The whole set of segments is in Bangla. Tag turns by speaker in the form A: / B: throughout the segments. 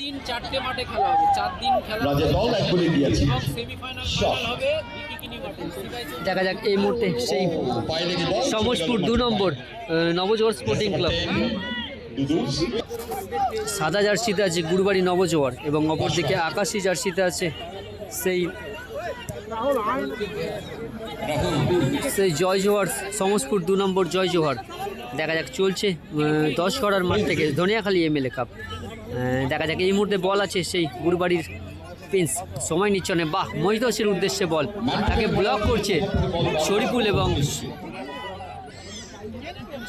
A: দিন চারটে মাঠে খেলা হবে। চার দিন খেলা হবে।
B: দল এক গোলে দিয়েছে
A: এবং সেমিফাইনাল ফাইনাল হবে
C: দেখা যাক এই মুহূর্তে সেই
B: পায়ে
C: সমসপুর দু নম্বর নবজোয়ার স্পোর্টিং ক্লাব সাদা জার্সিতে আছে গুরুবাড়ি নবজোয়ার এবং অপরদিকে আকাশি জার্সিতে আছে সেই সেই জয় জোহার সমসপুর দু নম্বর জয় জোহার দেখা যাক চলছে দশ করার মাঠ থেকে ধনিয়াখালী এমএলএ কাপ দেখা যাক এই মুহূর্তে বল আছে সেই গুরুবাড়ির প্রিন্স সময় নিচ্ছে না, বাহ, মহিতোষের উদ্দেশ্যে বল তাকে ব্লক করছে শরীফুল এবং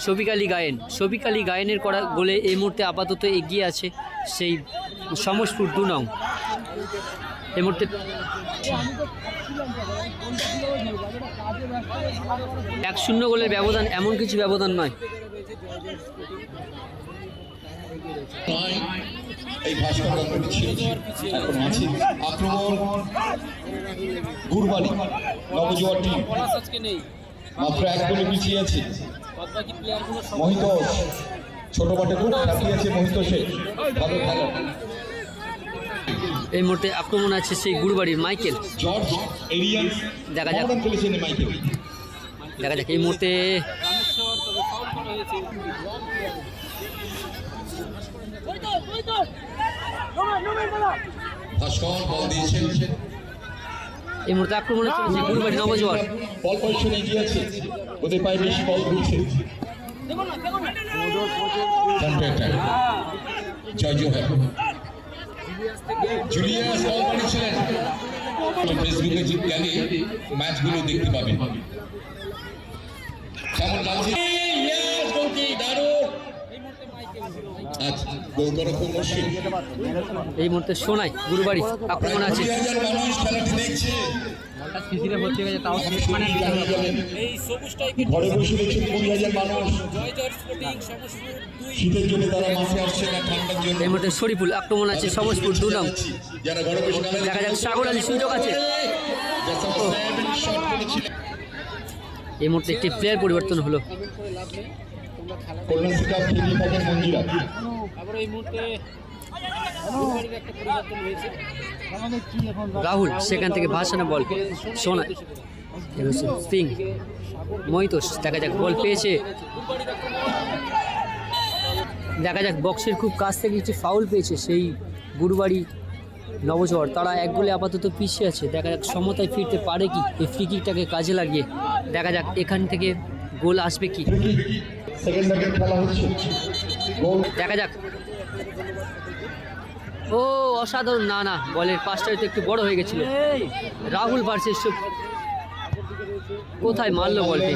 C: শফিক আলী গায়েন। শফিক আলী গায়েনের করা গোলে এই মুহূর্তে আপাতত এগিয়ে আছে সেই সমসপুর দু নং। এই মুহূর্তে এক শূন্য গোলের ব্যবধান এমন কিছু ব্যবধান নয়।
B: এই ভাস্কর রক্ষণটি ছিল এখন আছে আক্রমণ গুরবাড়ি নবজোয়ার টিম।
A: পলাশ আজকে নেই
B: মাত্র এক গোলে পিছিয়ে আছে।
A: বাদ বাকি প্লেয়ারগুলো সব
B: মহিতোষ ছোট মাঠে খুব কাটিয়েছে মহিতোষে ভালো খেলা।
C: এই মুহূর্তে আক্রমণ আছে সেই গুরুবাড়ির মাইকেল।
B: জর্জ এরিয়ান
C: দেখা যাক।
B: মাইকেল।
C: দেখা যাক এই মুহূর্তে এই মুহূর্তে আক্রমণে চলেছে গুরুবাড়ি নবজোয়ার।
B: বল পজিশন এগিয়ে আছে ওদের পায়ে বেশি বল ঘুরছে. জয় জোহার। জুলিয়াস বল ফেসবুকে গেলে ম্যাচগুলো দেখতে পাবেন
C: এই মুহূর্তে সোনাই গুরুবাড়ি আক্রমণ আছে।
B: কুড়ি হাজার মানুষ খেলাটি দেখছে
A: এই সবুজ টাইপের
B: ঘরে বসে দেখছেন কুড়ি হাজার মানুষ?
A: জয় জয় স্পোর্টিং সমসপুর দুই
B: শীতের জন্য তারা মাঠে আসছে না ঠান্ডার জন্য।
C: এই মুহূর্তে শরীফুল আক্রমণ আছে সমসপুর দু নং।
B: যারা ঘরে বসে খেলা
C: দেখা যাক সাগর আলী সুযোগ আছে। এই মুহূর্তে একটি প্লেয়ার পরিবর্তন হলো। রাহুল, সেখান থেকে ভাসানো বল। সোনাই, সিং, মহিতোষ, দেখা যাক বল পেয়েছে। দেখা যাক বক্সের খুব কাছ থেকে কিছু ফাউল পেয়েছে, সেই গুরুবাড়ি নবজোয়ার তারা এক গোলে আপাতত পিছিয়ে আছে। দেখা যাক সমতায় ফিরতে পারে কি? এই ফ্রি কিকটাকে কাজে লাগিয়ে দেখা যাক এখান থেকে গোল আসবে কি। দেখা যাক। ও, অসাধারণ। না না, বলের পাঁচটা হয়তো একটু বড় হয়ে গেছিল। রাহুল ভার্সেস কোথায় মারলো বলটি